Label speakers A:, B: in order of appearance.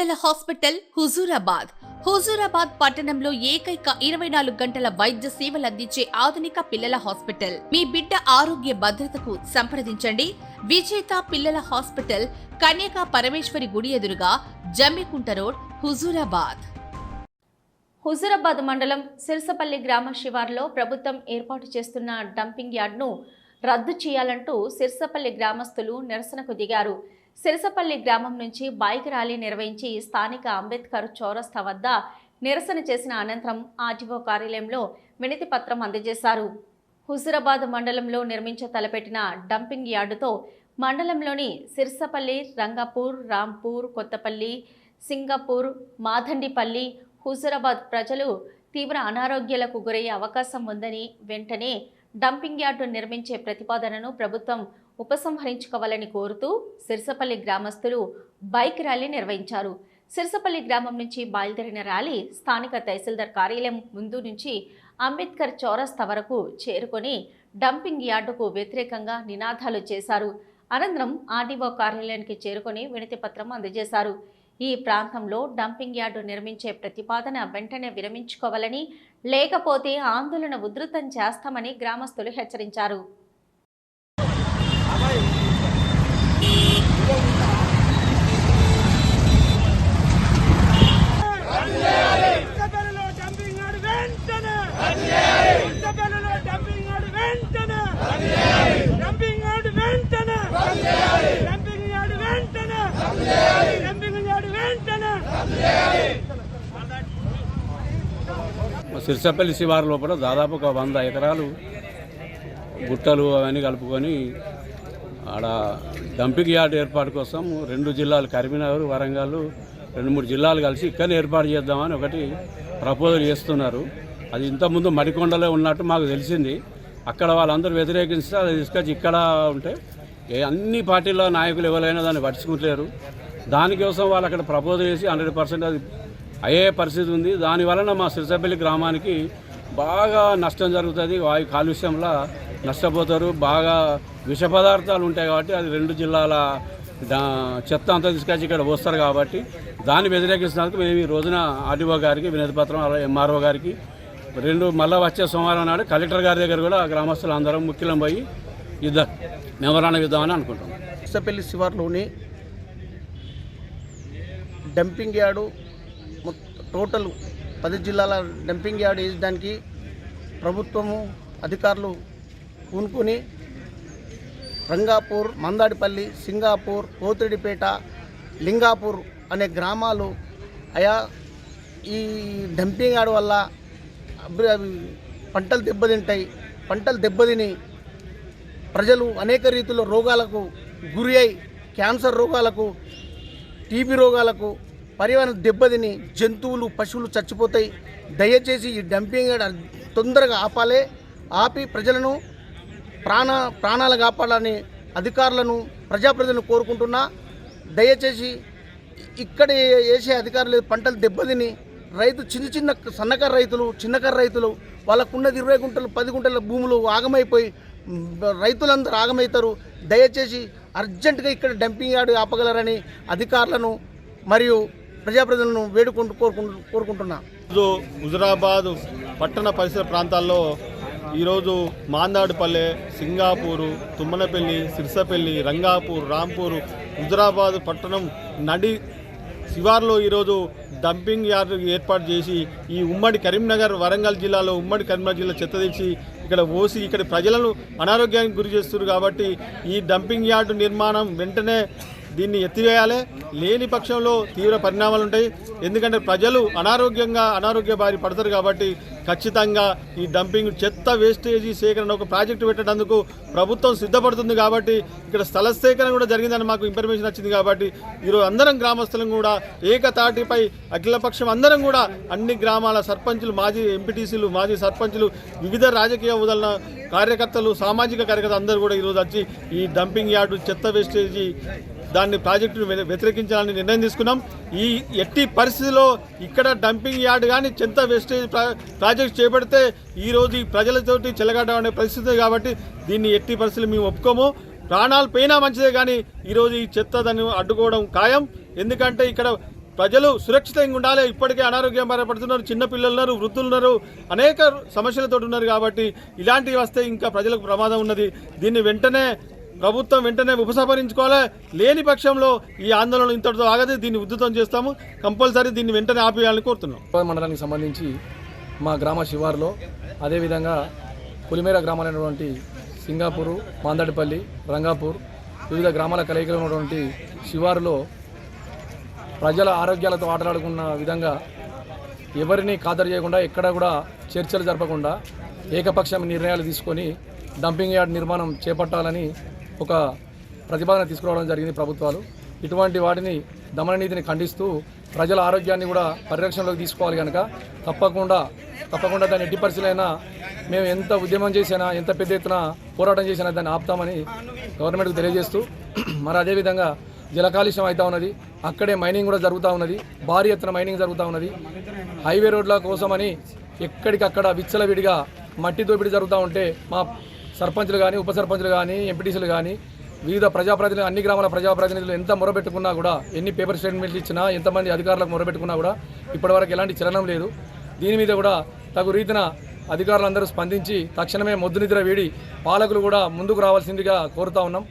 A: పిల్లల హాస్పిటల్ హుజూరాబాద్. హుజూరాబాద్ పట్టణంలో ఏకైక ఇరవై నాలుగు గంటల వైద్య సేవలు అందించే ఆధునిక పిల్లల హాస్పిటల్. మీ బిడ్డ ఆరోగ్య భద్రతకు సంప్రదించండి. విజేత పిల్లల హాస్పిటల్ కన్యకా పరమేశ్వరి గుడి ఎదురుగా జమ్మికుంట రోడ్ హుజూరాబాద్.
B: హుజురాబాద్ మండలం సిరసపల్లి గ్రామ శివార్లో ప్రభుత్వం ఏర్పాటు చేస్తున్న డంపింగ్ యార్డ్ను రద్దు చేయాలంటూ సిరసపల్లి గ్రామస్తులు నిరసనకు దిగారు. సిరసపల్లి గ్రామం నుంచి బైక్ ర్యాలీ నిర్వహించి స్థానిక అంబేద్కర్ చౌరస్తా వద్ద నిరసన చేసిన అనంతరం ఆర్టీఓ కార్యాలయంలో వినతి పత్రం అందజేశారు. హుజురాబాద్ మండలంలో నిర్మించ తలపెట్టిన డంపింగ్ యార్డుతో మండలంలోని సిర్సపల్లి రంగాపూర్ రాంపూర్ కొత్తపల్లి సింగపూర్ మాధండిపల్లి హుజురాబాద్ ప్రజలు తీవ్ర అనారోగ్యాలకు గురయ్యే అవకాశం ఉందని వెంటనే డంపింగ్ యార్డు నిర్మించే ప్రతిపాదనను ప్రభుత్వం ఉపసంహరించుకోవాలని కోరుతూ సిరిసపల్లి గ్రామస్తులు బైక్ ర్యాలీ నిర్వహించారు. సిరసపల్లి గ్రామం నుంచి బయలుదేరిన ర్యాలీ స్థానిక తహసీల్దార్ కార్యాలయం ముందు నుంచి అంబేద్కర్ చౌరస్తా వరకు చేరుకొని డంపింగ్ యార్డుకు వ్యతిరేకంగా నినాదాలు చేశారు. అనంతరం ఆర్డీఓ కార్యాలయానికి చేరుకొని వినతి పత్రం అందజేశారు. ఈ ప్రాంతంలో డంపింగ్ యార్డు నిర్మించే ప్రతిపాదన వెంటనే విరమించుకోవాలని లేకపోతే ఆందోళన ఉధృతం చేస్తామని గ్రామస్తులు హెచ్చరించారు
C: పుట్టపల్లిలో డంపింగ్ యార్డ్ వెంటనే పుట్టపల్లిలో డంపింగ్ యార్డ్ వెంటనే డంపింగ్ యార్డ్ వెంటనే డంపింగ్ యార్డ్ వెంటనే డంపింగ్ యార్డ్ వెంటనే
D: సిరిసపల్లి శివారు లోపల దాదాపు ఒక వంద ఎకరాలు గుట్టలు అవన్నీ కలుపుకొని ఆడ డంపింగ్ యార్డ్ ఏర్పాటు కోసం రెండు జిల్లాలు కరీంనగర్ వరంగల్ రెండు మూడు జిల్లాలు కలిసి ఇక్కడ ఏర్పాటు చేద్దామని ఒకటి ప్రపోజల్ చేస్తున్నారు. అది ఇంతకుముందు మడికొండలో ఉన్నట్టు మాకు తెలిసింది. అక్కడ వాళ్ళందరూ వ్యతిరేకిస్తే అది తీసుకొచ్చి ఇక్కడ ఉంటే ఏ అన్ని పార్టీల నాయకులు ఎవరైనా దాన్ని పట్టించుకుంటలేరు. దానికోసం వాళ్ళు అక్కడ ప్రపోజల్ చేసి హండ్రెడ్ పర్సెంట్ అది అయ్యే పరిస్థితి ఉంది. దాని వలన మా సిరిసపల్లి గ్రామానికి బాగా నష్టం జరుగుతుంది. వాయు కాలుష్యంలో నష్టపోతారు. బాగా విష పదార్థాలు ఉంటాయి కాబట్టి అది రెండు జిల్లాల చెత్త అంతా తీసుకొచ్చి ఇక్కడ పోస్తారు కాబట్టి దాన్ని వ్యతిరేకిస్తున్నందుకు మేము ఈ రోజున ఆర్డీఓ గారికి వినతిపత్రం అలాగే ఎంఆర్ఓ గారికి రెండు మళ్ళీ వచ్చే సోమవారం నాడు కలెక్టర్ గారి దగ్గర కూడా గ్రామస్తులు అందరం ముఖ్యం పోయి ఇద్దాం మెమరాండం ఇద్దామని అనుకుంటున్నాం.
E: ఇసపల్లి శివార్లోని డంపింగ్ యార్డు టోటల్ పది జిల్లాల డంపింగ్ యార్డ్ వేయడానికి ప్రభుత్వము అధికారులు పూనుకొని రంగాపూర్ మందాడిపల్లి సింగాపూర్ పోతిరెడ్డిపేట లింగాపూర్ అనే గ్రామాలు అయా ఈ డంపింగ్ యార్డ్ వల్ల అభి- అవి పంటలు దెబ్బతింటాయి. పంటలు దెబ్బతిని ప్రజలు అనేక రీతిలో రోగాలకు గురి అయి క్యాన్సర్ రోగాలకు టీబీ రోగాలకు పర్యావరణ దెబ్బతిని జంతువులు పశువులు చచ్చిపోతాయి. దయచేసి ఈ డంపింగ్ యార్డ్ తొందరగా ఆపాలే. ఆపి ప్రజలను ప్రాణ ప్రాణాలు కాపాడాలని అధికారులను ప్రజాప్రతినిధులను కోరుకుంటున్నా. దయచేసి ఇక్కడ వేసే అధికారులు పంటలు దెబ్బతిని రైతు చిన్న చిన్న సన్నకారు రైతులు చిన్నకారు రైతులు వాళ్ళకున్నది ఇరవై గుంటలు పది గుంటల భూములు ఆగమైపోయి రైతులందరూ ఆగమవుతారు దయచేసి అర్జెంటుగా ఇక్కడ డంపింగ్ యార్డు ఆపగలరని అధికారులను మరియు ప్రజాప్రతినిధులను వేడుకుంటూ కోరుకుంటు కోరుకుంటున్నా.
F: ఈరోజు హుజరాబాద్ పట్టణ పరిసర ప్రాంతాల్లో ఈరోజు మాందాడుపల్లె సింగాపూరు తుమ్మనపల్లి సిరిసపల్లి రంగాపూర్ రాంపూర్ హుజరాబాద్ పట్టణం నడి శివార్లో ఈరోజు డంపింగ్ యార్డు ఏర్పాటు చేసి ఈ ఉమ్మడి కరీంనగర్ వరంగల్ జిల్లాలో ఉమ్మడి కరీంనగర్ జిల్లా చెత్త తెచ్చి ఇక్కడ ఓసి ఇక్కడ ప్రజలను అనారోగ్యానికి గురి చేస్తున్నారు కాబట్టి ఈ డంపింగ్ యార్డు నిర్మాణం వెంటనే దీన్ని ఎత్తివేయాలి. లేని పక్షంలో తీవ్ర పరిణామాలు ఉంటాయి ఎందుకంటే ప్రజలు అనారోగ్యంగా అనారోగ్య బారి పడతారు కాబట్టి ఖచ్చితంగా ఈ డంపింగ్ చెత్త వేస్టేజీ సేకరణ ఒక ప్రాజెక్టు పెట్టడానికి ప్రభుత్వం సిద్ధపడుతుంది కాబట్టి ఇక్కడ స్థల సేకరణ కూడా జరిగిందని మాకు ఇన్ఫర్మేషన్ వచ్చింది కాబట్టి ఈరోజు అందరం గ్రామస్తులం కూడా ఏకతాటిపై అఖిలపక్షం అందరం కూడా అన్ని గ్రామాల సర్పంచులు మాజీ ఎంపీటీసీలు మాజీ సర్పంచులు వివిధ రాజకీయ వదలన కార్యకర్తలు సామాజిక కార్యకర్తలు అందరూ కూడా ఈరోజు వచ్చి ఈ డంపింగ్ యార్డు చెత్త వేస్టేజీ దాన్ని ప్రాజెక్టును వ్యతిరేకించాలని నిర్ణయం తీసుకున్నాం. ఈ ఎట్టి పరిస్థితిలో ఇక్కడ డంపింగ్ యార్డ్ కానీ చింత వేస్టేజ్ ప్రాజెక్ట్ చేపడితే ఈరోజు ఈ ప్రజలతోటి చెలగాట అనే పరిస్థితి కాబట్టి దీన్ని ఎట్టి పరిస్థితులు మేము ఒప్పుకోము. ప్రాణాలు పోయినా మంచిదే కానీ ఈరోజు ఈ చెత్త దాన్ని అడ్డుకోవడం ఖాయం. ఎందుకంటే ఇక్కడ ప్రజలు సురక్షితంగా ఉండాలి. ఇప్పటికే అనారోగ్యం బాధపడుతున్నారు చిన్న పిల్లలు ఉన్నారు వృద్ధులు ఉన్నారు. అనేక సమస్యలతో ఉన్నారు కాబట్టి ఇలాంటివి వస్తే ఇంకా ప్రజలకు ప్రమాదం ఉన్నది. దీన్ని వెంటనే ప్రభుత్వం వెంటనే ఉపసంహరించుకోవాలి. లేని పక్షంలో ఈ ఆందోళన ఇంతటితో ఆగదు. దీన్ని ఉద్ధృతం చేస్తాము. కంపల్సరీ దీన్ని వెంటనే ఆపేయాలని కోరుతున్నాం.
G: మండలానికి సంబంధించి మా గ్రామ శివారులో అదేవిధంగా పులిమేర గ్రామాలైనటువంటి సింగాపూరు మాందడిపల్లి రంగాపూర్ వివిధ గ్రామాల కలయికలు ఉన్నటువంటి శివారులో ప్రజల ఆరోగ్యాలతో ఆటలాడుకున్న విధంగా ఎవరిని ఖాతరు చేయకుండా ఎక్కడ కూడా చర్చలు జరపకుండా ఏకపక్షం నిర్ణయాలు తీసుకొని డంపింగ్ యార్డ్ నిర్మాణం చేపట్టాలని ఒక ప్రతిపాదన తీసుకురావడం జరిగింది ప్రభుత్వాలు. ఇటువంటి వాటిని దమననీతిని ఖండిస్తూ ప్రజల ఆరోగ్యాన్ని కూడా పరిరక్షణలోకి తీసుకోవాలి కనుక తప్పకుండా తప్పకుండా దాన్ని ఎట్టి పరిస్థితులైనా మేము ఎంత ఉద్యమం చేసినా ఎంత పెద్ద ఎత్తున పోరాటం చేసినా దాన్ని ఆపుతామని గవర్నమెంట్కి తెలియజేస్తూ మరి అదేవిధంగా జల కాలుష్యం అవుతా ఉన్నది. అక్కడే మైనింగ్ కూడా జరుగుతూ ఉన్నది. భారీ ఎత్తున మైనింగ్ జరుగుతూ ఉన్నది. హైవే రోడ్ల కోసమని ఎక్కడికక్కడ విచ్చలవిడిగా మట్టి దోపిడీ జరుగుతూ ఉంటే మా సర్పంచులు కానీ ఉప సర్పంచులు కానీ ఎంపీటీసీలు కానీ వివిధ ప్రజాప్రతినిధులు అన్ని గ్రామాల ప్రజాప్రతినిధులు ఎంత మొరబెట్టుకున్నా కూడా ఎన్ని పేపర్ స్టేట్మెంట్లు ఇచ్చినా ఎంతమంది అధికారులకు మొరబెట్టుకున్నా కూడా ఇప్పటివరకు ఎలాంటి చలనం లేదు. దీని మీద కూడా తగు రీతిన అధికారులందరూ స్పందించి తక్షణమే మొద్దు నిద్ర వీడి పాలకులు కూడా ముందుకు రావాల్సిందిగా కోరుతా ఉన్నాం.